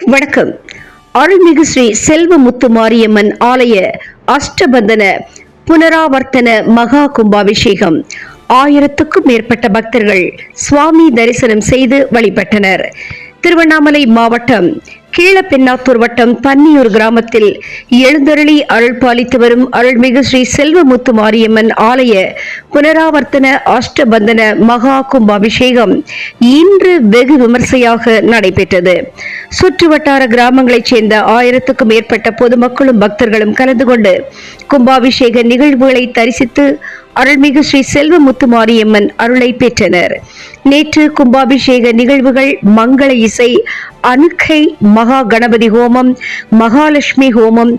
வணக்கம். அருள்மிகு ஸ்ரீ செல்வமுத்து மாரியம்மன் ஆலய அஷ்டபந்தன புனராவர்த்தன மகா கும்பாபிஷேகம். ஆயிரத்துக்கும் மேற்பட்ட பக்தர்கள் சுவாமி தரிசனம் செய்து வழிபட்டனர். திருவண்ணாமலை மாவட்டம் கீழப்பெண்ணாத்தூர் வட்டம் பன்னியூர் கிராமத்தில் எழுந்தருளி அருள் பாலித்து வரும் அருள்மிகு ஸ்ரீ செல்வமுத்து மாரியம்மன் ஆலய புனராவர்த்தன அஷ்டபந்தன மகா கும்பாபிஷேகம் இன்று வெகு விமர்சையாக நடைபெற்றது. சுற்று வட்டார கிராமங்களைச் சேர்ந்த ஆயிரத்துக்கும் மேற்பட்ட பொதுமக்களும் பக்தர்களும் கலந்து கொண்டு கும்பாபிஷேக நிகழ்வுகளை தரிசித்து அருள்மிகு ஸ்ரீ செல்வமுத்துமாரியம்மன் அருளை பெற்றனர். நேற்று கும்பாபிஷேக நிகழ்வுகள் மங்கள இசை அணுக்கை மகா கணபதி ஹோமம் மகாலட்சுமி ஹோமம்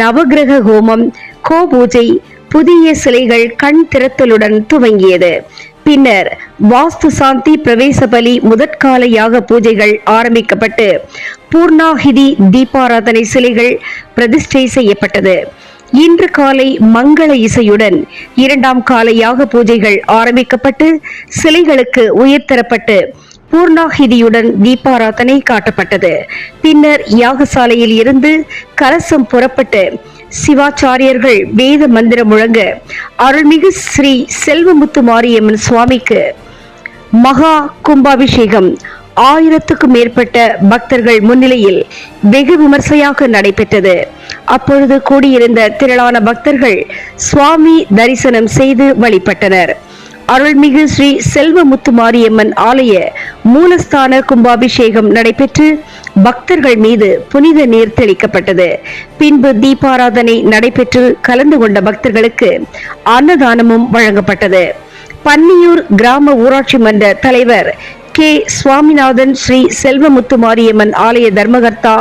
நவகிரக ஹோமம் கோபூஜை புதிய சிலைகள் கண் திறத்தலுடன் துவங்கியது. பின்னர் வாஸ்து சாந்தி பிரவேச பலி முதற்கால யாக பூஜைகள் ஆரம்பிக்கப்பட்டு பூர்ணாகிதி தீபாராதனை சிலைகள் பிரதிஷ்டை செய்யப்பட்டது. இன்று காலை மங்கள இசையுடன் இரண்டாம் கால யாக பூஜைகள் ஆரம்பிக்கப்பட்டு சிலைகளுக்கு உயர்த்தரப்பட்டு தரப்பட்டு பூர்ணாகிதியுடன் தீபாராதனை காட்டப்பட்டது. பின்னர் யாகசாலையில் இருந்து கலசம் புறப்பட்டு சிவாச்சாரியர்கள் வேத மந்திரம் முழங்க அருள்மிகு ஸ்ரீ செல்வமுத்து மாரியம்மன் சுவாமிக்கு மகா கும்பாபிஷேகம் ஆயிரத்துக்கும் மேற்பட்ட பக்தர்கள் முன்னிலையில் வெகு விமர்சையாக நடைபெற்றது. அப்பொழுது கூடியிருந்த திரளான பக்தர்கள் சுவாமி தரிசனம் செய்து வழிபட்டனர். அருள்மிகு ஸ்ரீ செல்வ முத்துமாரியம்மன் ஆலய மூலஸ்தான கும்பாபிஷேகம் நடைபெற்று பக்தர்கள் மீது புனித நீர் தெளிக்கப்பட்டது. பின்பு தீபாராதனை நடைபெற்று கலந்து கொண்ட பக்தர்களுக்கு அன்னதானமும் வழங்கப்பட்டது. பன்னியூர் கிராம ஊராட்சி மன்ற தலைவர் கே. சுவாமிநாதன் ஸ்ரீ செல்வமுத்து மாரியம்மன் ஆலய தர்மகர்த்தா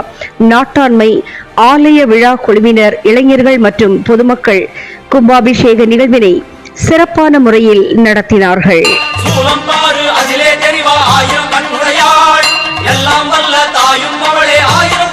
நாட்டாண்மை ஆலய விழா குழுவினர் இளைஞர்கள் மற்றும் பொதுமக்கள் கும்பாபிஷேக நிகழ்வினை சிறப்பான முறையில் நடத்தினார்கள். எல்லாம் வல்ல தாயும் அவளே ஆயிரம்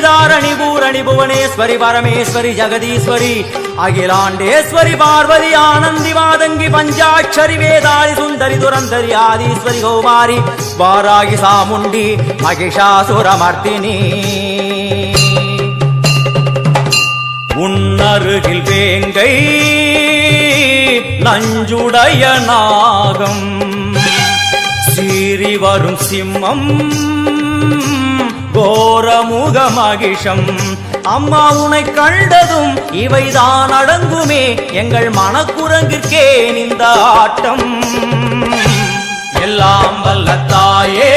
ஈஸ்வரி தாரணி பூரணி புவனேஸ்வரி பரமேஸ்வரி ஜெகதீஸ்வரி அகிலாண்டேஸ்வரி பார்வதி ஆனந்தி வாதங்கி பஞ்சாட்சரி வேதாளி சுந்தரி துரந்தரி ஆதீஸ்வரி கௌமாரி வாராகி சாமுண்டி மகிஷாசுரமர்த்தினி உன்னருகில் வேங்கை நஞ்சுடைய நாகம் சீறி வரும் சிம்மம் கோரமுக மகிஷம் அம்மா உனை கண்டதும் இவைதான் அடங்குமே. எங்கள் மனக்குரங்கிற்கே இந்த ஆட்டம். எல்லாம் வல்லத்தாயே